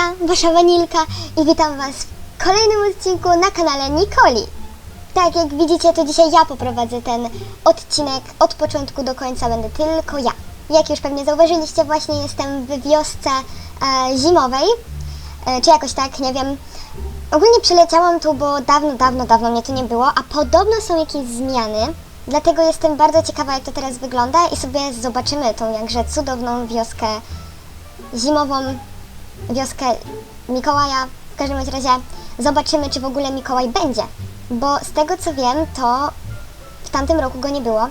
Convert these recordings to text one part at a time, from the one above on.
ja, Wasza Wanilka i witam Was w kolejnym odcinku na kanale Nikoli. Tak jak widzicie, to dzisiaj ja poprowadzę ten odcinek od początku do końca, będę tylko ja. Jak już pewnie zauważyliście, właśnie jestem w wiosce e, zimowej, e, czy jakoś tak, nie wiem. Ogólnie przyleciałam tu, bo dawno, dawno, dawno mnie tu nie było, a podobno są jakieś zmiany. Dlatego jestem bardzo ciekawa, jak to teraz wygląda i sobie zobaczymy tą jakże cudowną wioskę zimową, wioskę Mikołaja. W każdym razie zobaczymy, czy w ogóle Mikołaj będzie. Bo z tego co wiem, to w tamtym roku go nie było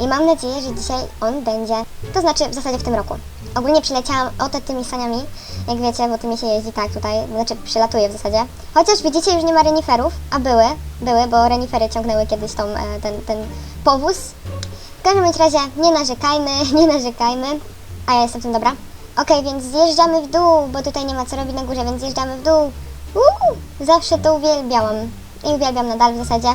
i mam nadzieję, że dzisiaj on będzie. To znaczy w zasadzie w tym roku. Ogólnie przyleciałam oto tymi saniami, jak wiecie, bo tymi się jeździ tak tutaj, znaczy przylatuję w zasadzie. Chociaż widzicie, już nie ma reniferów, a były, były, bo renifery ciągnęły kiedyś tą, e, ten, ten powóz. W każdym razie nie narzekajmy, nie narzekajmy, a ja jestem w tym dobra. Okej, więc zjeżdżamy w dół, bo tutaj nie ma co robić na górze, więc zjeżdżamy w dół. Uuu, zawsze to uwielbiałam i uwielbiam nadal w zasadzie.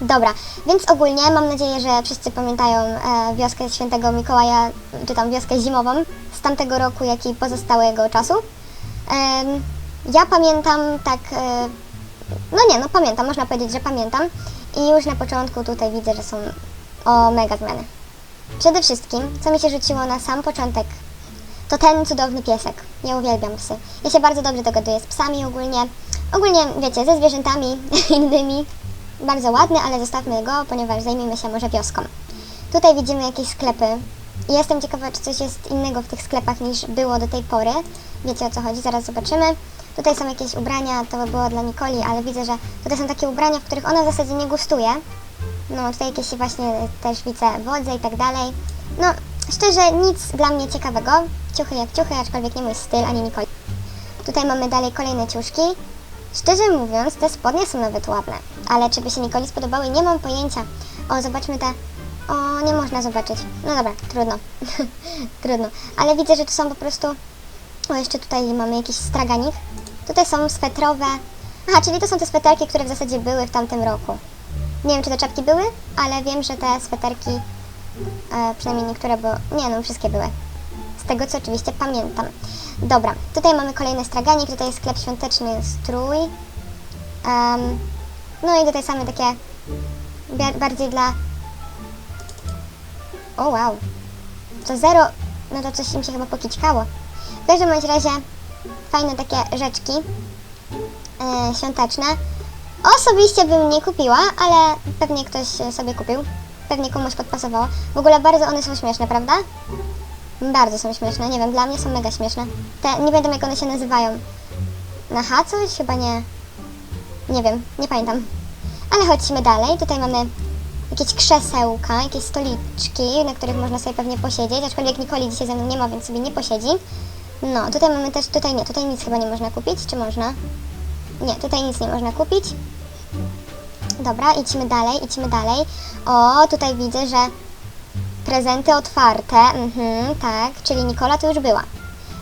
Dobra, więc ogólnie mam nadzieję, że wszyscy pamiętają e, wioskę świętego Mikołaja, czy tam wioskę zimową z tamtego roku, jak i pozostałego czasu. Em, ja pamiętam tak, e, no nie, no pamiętam, można powiedzieć, że pamiętam. I już na początku tutaj widzę, że są o mega zmiany. Przede wszystkim, co mi się rzuciło na sam początek, to ten cudowny piesek. Ja uwielbiam psy. Ja się bardzo dobrze dogaduję z psami ogólnie. Ogólnie, wiecie, ze zwierzętami innymi. Bardzo ładny, ale zostawmy go, ponieważ zajmijmy się może wioską. Tutaj widzimy jakieś sklepy. Jestem ciekawa, czy coś jest innego w tych sklepach niż było do tej pory. Wiecie o co chodzi, zaraz zobaczymy. Tutaj są jakieś ubrania, to by było dla Nikoli, ale widzę, że tutaj są takie ubrania, w których ona w zasadzie nie gustuje. No, tutaj jakieś właśnie też widzę wodze i tak dalej. No, szczerze, nic dla mnie ciekawego. Ciuchy jak ciuchy, aczkolwiek nie mój styl, ani Nikoli. Tutaj mamy dalej kolejne ciuszki. Szczerze mówiąc, te spodnie są nawet ładne, ale czy by się Nikoli spodobały, nie mam pojęcia. O, zobaczmy te... O, nie można zobaczyć. No dobra, trudno. trudno. Ale widzę, że tu są po prostu... O, jeszcze tutaj mamy jakiś straganik. Tutaj są swetrowe... Aha, czyli to są te sweterki, które w zasadzie były w tamtym roku. Nie wiem, czy te czapki były, ale wiem, że te sweterki, e, przynajmniej niektóre, bo nie, no wszystkie były. Z tego, co oczywiście pamiętam. Dobra, tutaj mamy kolejny straganik, tutaj jest sklep świąteczny strój. Em, no i tutaj same takie bardziej dla... O wow, to zero, no to coś im się chyba pokićkało. W każdym razie fajne takie rzeczki e, świąteczne. Osobiście bym nie kupiła, ale pewnie ktoś sobie kupił. Pewnie komuś podpasowało. W ogóle bardzo one są śmieszne, prawda? Bardzo są śmieszne, nie wiem, dla mnie są mega śmieszne. Te, nie pamiętam jak one się nazywają. Na H coś? Chyba nie. Nie wiem, nie pamiętam. Ale chodźmy dalej. Tutaj mamy jakieś krzesełka, jakieś stoliczki, na których można sobie pewnie posiedzieć, aczkolwiek Nikoli dzisiaj ze mną nie ma, więc sobie nie posiedzi. No, tutaj mamy też, tutaj nie, tutaj nic chyba nie można kupić, czy można? Nie, tutaj nic nie można kupić. Dobra, idźmy dalej, idźmy dalej. O, tutaj widzę, że prezenty otwarte, mhm, tak, czyli Nikola tu już była.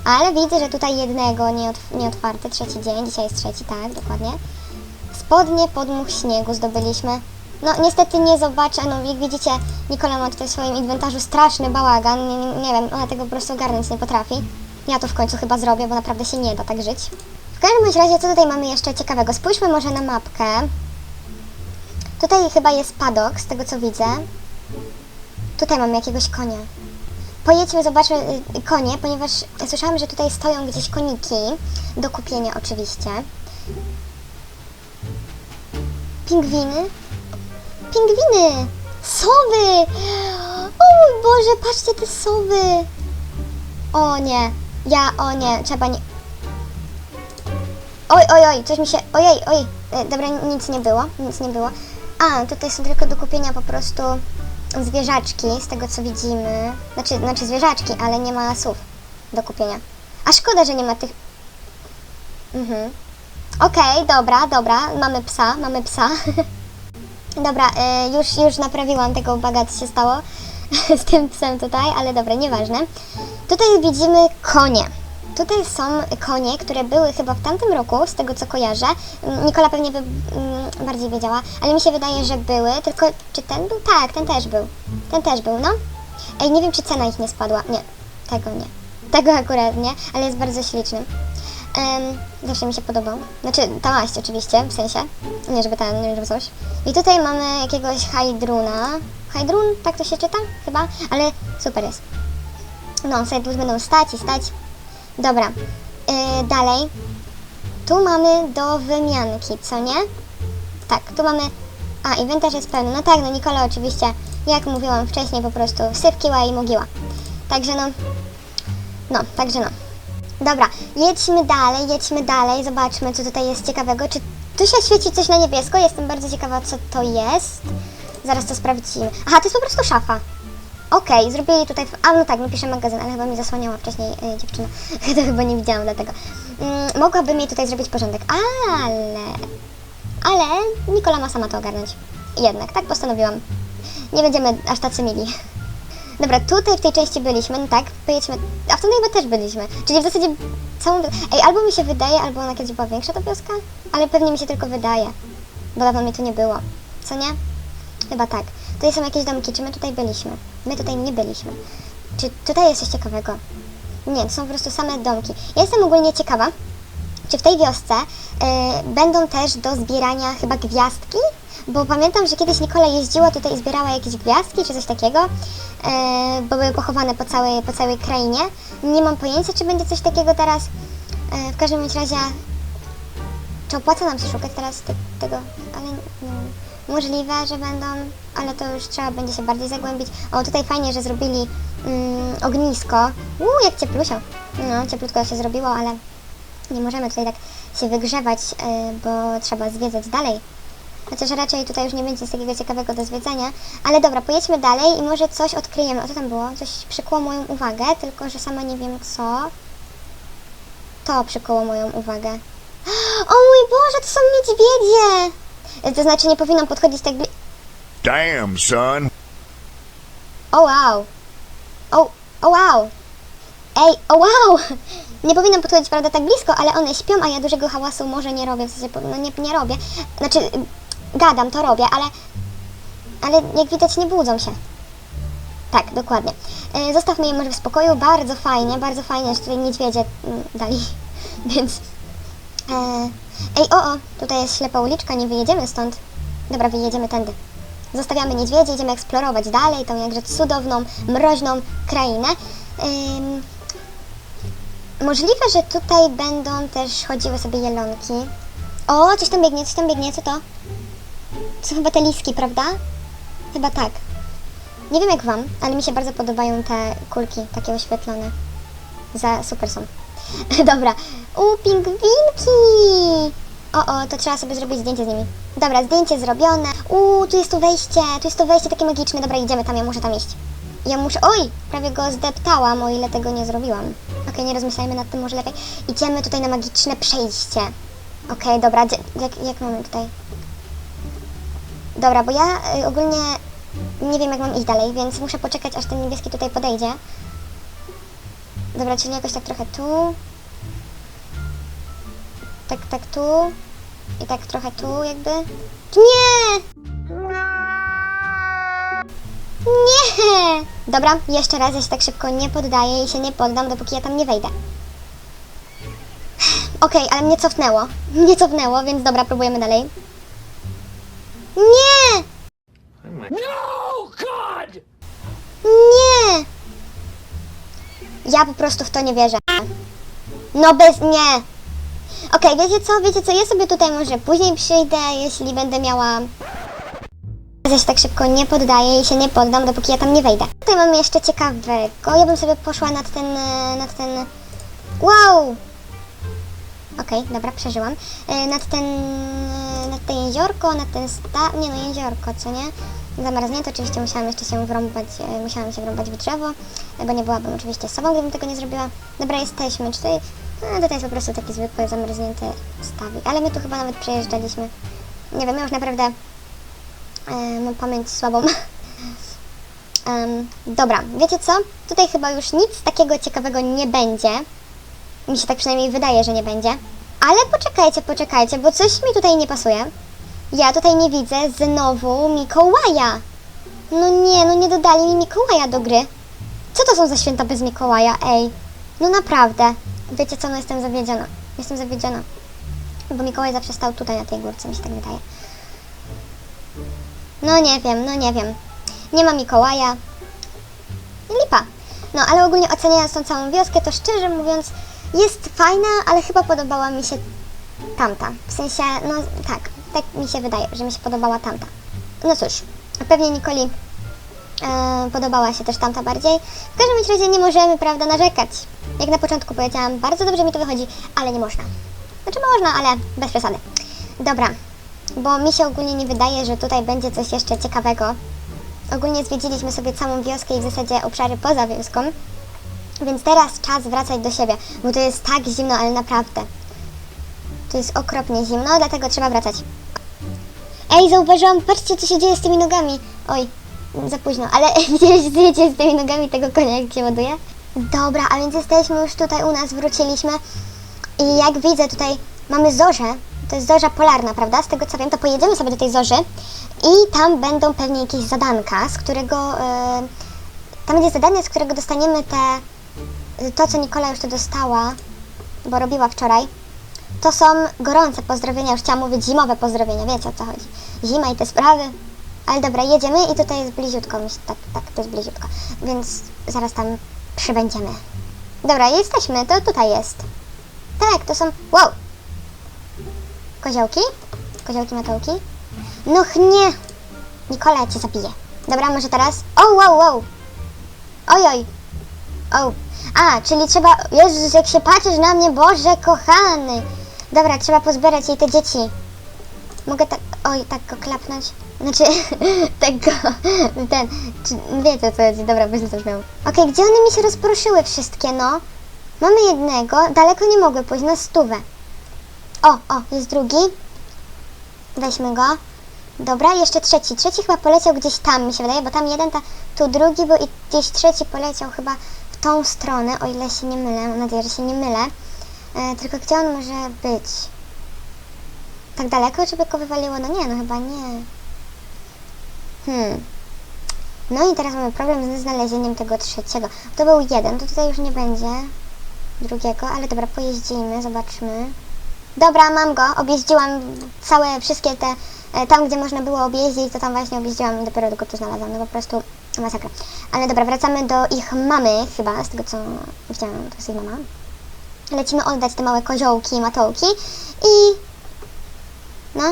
Ale widzę, że tutaj jednego nieotw- nieotwarte, trzeci dzień, dzisiaj jest trzeci, tak, dokładnie. Spodnie podmuch śniegu zdobyliśmy. No niestety nie zobaczę, no jak widzicie, Nikola ma tutaj w swoim inwentarzu straszny bałagan, nie, nie, nie wiem, ona tego po prostu ogarnąć nie potrafi. Ja to w końcu chyba zrobię, bo naprawdę się nie da tak żyć. W każdym razie, co tutaj mamy jeszcze ciekawego? Spójrzmy może na mapkę. Tutaj chyba jest padok, z tego co widzę. Tutaj mamy jakiegoś konia. Pojedźmy, zobaczmy y, konie, ponieważ słyszałam, że tutaj stoją gdzieś koniki. Do kupienia oczywiście. Pingwiny? Pingwiny! Sowy! O mój Boże, patrzcie te sowy! O nie, ja, o nie, trzeba nie... Oj, oj, oj, coś mi się... Ojej, oj, e, dobra, nic nie było, nic nie było. A, tutaj są tylko do kupienia po prostu zwierzaczki, z tego co widzimy. Znaczy, znaczy zwierzaczki, ale nie ma słów do kupienia. A szkoda, że nie ma tych... Mhm. Okej, dobra, dobra, mamy psa, mamy psa. dobra, y, już, już naprawiłam tego baga, co się stało z tym psem tutaj, ale dobra, nieważne. Tutaj widzimy konie. Tutaj są konie, które były chyba w tamtym roku, z tego co kojarzę. Mm, Nikola pewnie by mm, bardziej wiedziała, ale mi się wydaje, że były. Tylko czy ten był? Tak, ten też był. Ten też był, no. Ej, nie wiem, czy cena ich nie spadła. Nie, tego nie. Tego akurat nie, ale jest bardzo śliczny. Em, zawsze mi się podobał. Znaczy, ta maść oczywiście, w sensie. Nie, żeby ten, nie żeby coś. I tutaj mamy jakiegoś Hydruna. Hydrun, tak to się czyta? Chyba? Ale super jest. No, sobie tu będą stać i stać. Dobra. Yy, dalej. Tu mamy do wymianki, co nie? Tak, tu mamy... A, inwentarz jest pełny. No tak, no Nikola oczywiście, jak mówiłam wcześniej, po prostu sypkiła i mogiła. Także no... No, także no. Dobra, jedźmy dalej, jedźmy dalej, zobaczmy co tutaj jest ciekawego. Czy tu się świeci coś na niebiesko? Jestem bardzo ciekawa co to jest. Zaraz to sprawdzimy. Aha, to jest po prostu szafa. Okej, zrobili tutaj... A no tak, no piszę magazyn, ale chyba mi zasłaniała wcześniej y, dziewczyna. to chyba nie widziałam dlatego. Mm, mogłabym jej tutaj zrobić porządek, ale... Ale Nikola ma sama to ogarnąć. Jednak, tak postanowiłam. Nie będziemy aż tacy mili. Dobra, tutaj w tej części byliśmy, no tak, pojedźmy, a w tamtej chyba też byliśmy. Czyli w zasadzie całą... Ej, albo mi się wydaje, albo ona kiedyś była większa ta wioska, ale pewnie mi się tylko wydaje, bo dawno mi tu nie było. Co nie? Chyba tak. Tutaj są jakieś domki, czy my tutaj byliśmy? My tutaj nie byliśmy. Czy tutaj jest coś ciekawego? Nie, to są po prostu same domki. Ja jestem ogólnie ciekawa, czy w tej wiosce y, będą też do zbierania chyba gwiazdki? Bo pamiętam, że kiedyś Nikola jeździła tutaj i zbierała jakieś gwiazdki czy coś takiego, y, bo były pochowane po całej, po całej krainie. Nie mam pojęcia, czy będzie coś takiego teraz. Y, w każdym razie, czy opłaca nam się szukać teraz te, tego, ale mm, możliwe, że będą, ale to już trzeba będzie się bardziej zagłębić. O, tutaj fajnie, że zrobili mm, ognisko. Uuu, jak cieplusio. No, cieplutko się zrobiło, ale nie możemy tutaj tak się wygrzewać, y, bo trzeba zwiedzać dalej. Chociaż raczej tutaj już nie będzie nic takiego ciekawego do zwiedzania. Ale dobra, pojedźmy dalej i może coś odkryjemy. O, co tam było? Coś przykuło moją uwagę, tylko że sama nie wiem co. To przykuło moją uwagę. O mój Boże, to są niedźwiedzie! Y, To znaczy nie powinnam podchodzić tak bli... Damn, son. O wow! O, o wow! Ej, o wow! Nie powinnam podchodzić, prawda, tak blisko, ale one śpią, a ja dużego hałasu może nie robię, w sensie, no nie, nie robię. Znaczy, y, gadam, to robię, ale, ale jak widać nie budzą się. Tak, dokładnie. E, zostawmy je może w spokoju, bardzo fajnie, bardzo fajnie, że tutaj niedźwiedzie mm, dali, więc... E, ej, o, o, tutaj jest ślepa uliczka, nie wyjedziemy stąd. Dobra, wyjedziemy tędy. Zostawiamy niedźwiedzie, idziemy eksplorować dalej tą jakże cudowną, mroźną krainę. Ym, możliwe, że tutaj będą też chodziły sobie jelonki. O, coś tam biegnie, coś tam biegnie, co to? To są chyba te liski, prawda? Chyba tak. Nie wiem jak wam, ale mi się bardzo podobają te kulki, takie oświetlone. Za super są. Dobra. U, pingwinki! O, o, to trzeba sobie zrobić zdjęcie z nimi. Dobra, zdjęcie zrobione. U, tu jest to wejście, tu jest to wejście takie magiczne. Dobra, idziemy tam, ja muszę tam iść. Ja muszę... Oj! Prawie go zdeptałam, o ile tego nie zrobiłam. Okej, nie rozmyślajmy nad tym, może lepiej. Idziemy tutaj na magiczne przejście. Okej, dobra, gdzie, jak, jak mamy tutaj? Dobra, bo ja y, ogólnie nie wiem, jak mam iść dalej, więc muszę poczekać, aż ten niebieski tutaj podejdzie. Dobra, czyli jakoś tak trochę tu. Tak, tak tu. I tak trochę tu jakby. Nie! Nie! Dobra, jeszcze raz, ja się tak szybko nie poddaję i się nie poddam, dopóki ja tam nie wejdę. Okej, ale mnie cofnęło. Mnie cofnęło, więc dobra, próbujemy dalej. Nie! No, God! Nie! Ja po prostu w to nie wierzę. No bez nie. Okej, wiecie co, wiecie co, ja sobie tutaj może później przyjdę, jeśli będę miała... Ja się tak szybko nie poddaję i się nie poddam, dopóki ja tam nie wejdę. Tutaj mamy jeszcze ciekawego. Ja bym sobie poszła nad ten... e, nad ten... Wow! Okej, dobra, przeżyłam. E, nad ten... e, nad to jeziorko, nad ten sta... Nie no, jeziorko, co nie? Zamarznięte, oczywiście musiałam jeszcze się wrąbać, musiałam się wrąbać w drzewo, bo nie byłabym oczywiście sobą, gdybym tego nie zrobiła. Dobra, jesteśmy, czy tutaj... A, tutaj jest po prostu taki zwykły, zamarznięty stawik, ale my tu chyba nawet przejeżdżaliśmy. Nie wiem, ja już naprawdę e, mam pamięć słabą. Em, dobra, wiecie co? Tutaj chyba już nic takiego ciekawego nie będzie. Mi się tak przynajmniej wydaje, że nie będzie. Ale poczekajcie, poczekajcie, bo coś mi tutaj nie pasuje. Ja tutaj nie widzę znowu Mikołaja. No nie, no nie dodali mi Mikołaja do gry. Co to są za święta bez Mikołaja, ej? No naprawdę. Wiecie co, no jestem zawiedziona. Jestem zawiedziona. Bo Mikołaj zawsze stał tutaj na tej górce, mi się tak wydaje. No nie wiem, no nie wiem. Nie ma Mikołaja. Lipa. No ale ogólnie oceniając tą całą wioskę, to szczerze mówiąc jest fajna, ale chyba podobała mi się tamta. W sensie, no tak, tak mi się wydaje, że mi się podobała tamta. No cóż, pewnie Nikoli e, podobała się też tamta bardziej. W każdym razie nie możemy, prawda, narzekać. Jak na początku powiedziałam, bardzo dobrze mi to wychodzi, ale nie można. Znaczy można, ale bez przesady. Dobra, bo mi się ogólnie nie wydaje, że tutaj będzie coś jeszcze ciekawego. Ogólnie zwiedziliśmy sobie całą wioskę i w zasadzie obszary poza wioską. Więc teraz czas wracać do siebie, bo to jest tak zimno, ale naprawdę. To jest okropnie zimno, dlatego trzeba wracać. Ej, zauważyłam, patrzcie co się dzieje z tymi nogami. Oj, za późno, ale widzieliście z tymi nogami tego konia, jak się ładuje? Dobra, a więc jesteśmy już tutaj u nas, wróciliśmy. I jak widzę tutaj mamy zorzę, to jest zorza polarna, prawda? Z tego co wiem, to pojedziemy sobie do tej zorzy i tam będą pewnie jakieś zadanka, z którego... e, tam będzie zadanie, z którego dostaniemy te... To, co Nikola już tu dostała, bo robiła wczoraj. To są gorące pozdrowienia, już chciałam mówić zimowe pozdrowienia, wiecie o co chodzi. Zima i te sprawy. Ale dobra, jedziemy i tutaj jest bliziutko, myślę, tak, tak, to jest bliziutko. Więc zaraz tam przybędziemy. Dobra, jesteśmy, to tutaj jest. Tak, to są... Wow! Koziołki? Koziołki, matołki? No ch- nie! Nikola, cię zabiję. Dobra, może teraz... O, wow, wow! Oj, oj! O! A, czyli trzeba... Jezus, jak się patrzysz na mnie, Boże, kochany! Dobra, trzeba pozbierać jej te dzieci. Mogę tak... Oj, tak go klapnąć? Znaczy, tak go... Ten... Czy, wiecie co chodzi, dobra, bez to brzmiało. Okej, gdzie one mi się rozproszyły wszystkie, no? Mamy jednego, daleko nie mogły pójść, na stówę. O, o, jest drugi. Weźmy go. Dobra, jeszcze trzeci. Trzeci chyba poleciał gdzieś tam, mi się wydaje, bo tam jeden, ta, tu drugi był i gdzieś trzeci poleciał chyba w tą stronę, o ile się nie mylę. Mam nadzieję, że się nie mylę. E, tylko gdzie on może być? Tak daleko, żeby go wywaliło? No nie, no chyba nie. Hmm. No i teraz mamy problem ze znalezieniem tego trzeciego. To był jeden, to tutaj już nie będzie drugiego, ale dobra, pojeździmy, zobaczmy. Dobra, mam go, objeździłam całe, wszystkie te, e, tam gdzie można było objeździć, to tam właśnie objeździłam i dopiero go tu znalazłam, no po prostu masakra. Ale dobra, wracamy do ich mamy chyba, z tego co widziałam, to jest ich mama. Lecimy oddać te małe koziołki, matołki i... No,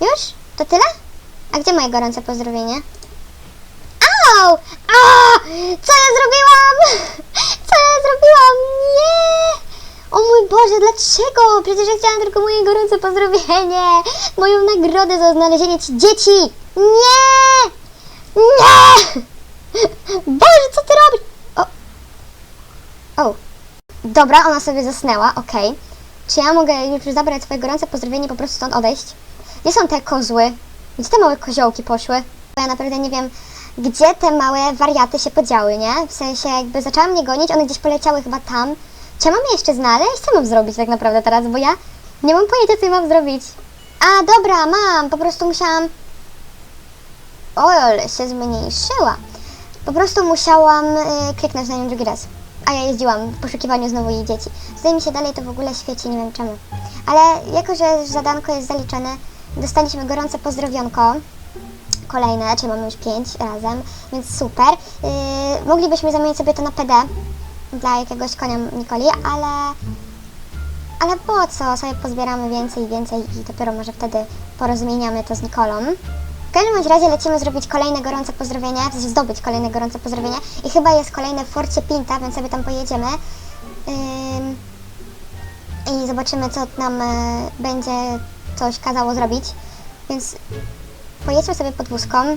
już? To tyle? A gdzie moje gorące pozdrowienie? Au! Co ja zrobiłam? Co ja zrobiłam? Nie! O mój Boże, dlaczego? Przecież ja chciałam tylko moje gorące pozdrowienie. Moją nagrodę za znalezienie ci dzieci. Nie! Nie! Boże, co ty robisz? O. O. Dobra, ona sobie zasnęła, okej. Czy ja mogę już zabrać swoje gorące pozdrowienie i po prostu stąd odejść? Gdzie są te kozły? Gdzie te małe koziołki poszły? Bo ja naprawdę nie wiem, gdzie te małe wariaty się podziały, nie? W sensie jakby zaczęła mnie gonić, one gdzieś poleciały chyba tam. Czy mam je jeszcze znaleźć? Co mam zrobić tak naprawdę teraz? Bo ja nie mam pojęcia, co mam zrobić. A, dobra, mam. Po prostu musiałam... O, ale się zmniejszyła. Po prostu musiałam y, kliknąć na nią drugi raz. A ja jeździłam w poszukiwaniu znowu jej dzieci. Zdaje mi się dalej to w ogóle świeci, nie wiem czemu. Ale jako, że zadanko jest zaliczone, dostaliśmy gorące pozdrowionko. Kolejne, czyli mamy już pięć razem, więc super. Yy, moglibyśmy zamienić sobie to na PD dla jakiegoś konia Nikoli, ale ale po co? Sobie pozbieramy więcej i więcej i dopiero może wtedy porozmieniamy to z Nikolą. W każdym razie lecimy zrobić kolejne gorące pozdrowienia, w sensie zdobyć kolejne gorące pozdrowienia i chyba jest kolejne w Forcie Pinta, więc sobie tam pojedziemy. Ym, I zobaczymy, co nam e, będzie coś kazało zrobić. Więc pojedźmy sobie podwózką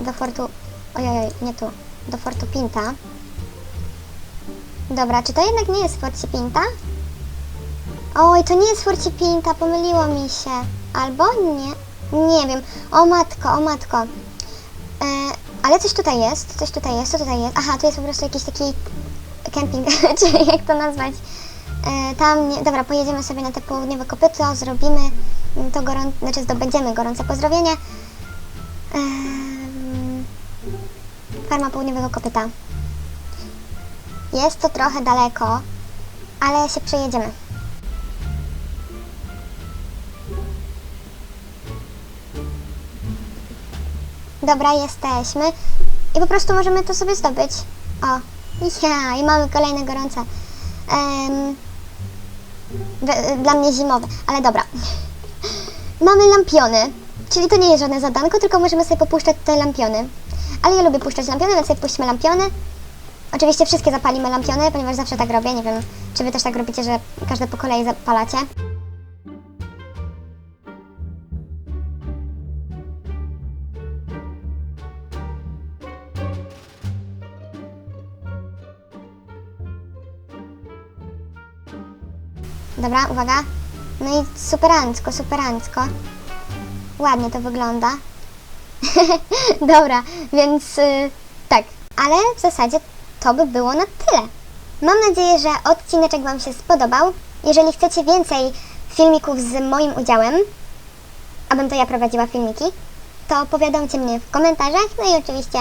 do Fortu... Ojej, nie tu. Do Fortu Pinta. Dobra, czy to jednak nie jest Forcie Pinta? Oj, to nie jest Forcie Pinta, pomyliło mi się. Albo nie. Nie wiem. O matko, o matko. E, ale coś tutaj jest, coś tutaj jest, co tutaj jest? Aha, tu jest po prostu jakiś taki camping, czy jak to nazwać. E, tam, nie, dobra, pojedziemy sobie na te południowe kopyto, zrobimy to gorące, znaczy zdobędziemy gorące pozdrowienie. Farma Południowego Kopyta. Jest to trochę daleko, ale się przejedziemy. Dobra, jesteśmy. I po prostu możemy to sobie zdobyć. O, ja, i mamy kolejne gorące. Um, dla mnie zimowe, ale dobra. Mamy lampiony, czyli to nie jest żadne zadanko, tylko możemy sobie popuszczać te lampiony. Ale ja lubię puszczać lampiony, więc sobie puśćmy lampiony. Oczywiście wszystkie zapalimy lampiony, ponieważ zawsze tak robię. Nie wiem, czy wy też tak robicie, że każde po kolei zapalacie. Dobra, uwaga. No i superancko, superancko. Ładnie to wygląda. Dobra, więc y, tak, ale w zasadzie to by było na tyle. Mam nadzieję, że odcineczek Wam się spodobał. Jeżeli chcecie więcej filmików z moim udziałem, abym to ja prowadziła filmiki, to powiadomcie mnie w komentarzach. No i oczywiście,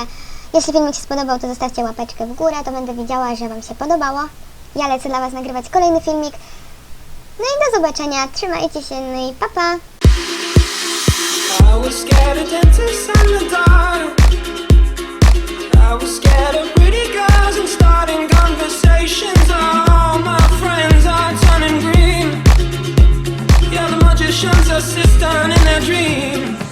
jeśli filmik się spodobał, to zostawcie łapeczkę w górę, to będę widziała, że Wam się podobało. Ja lecę dla Was nagrywać kolejny filmik. No i do zobaczenia, trzymajcie się, no i pa pa! assistant in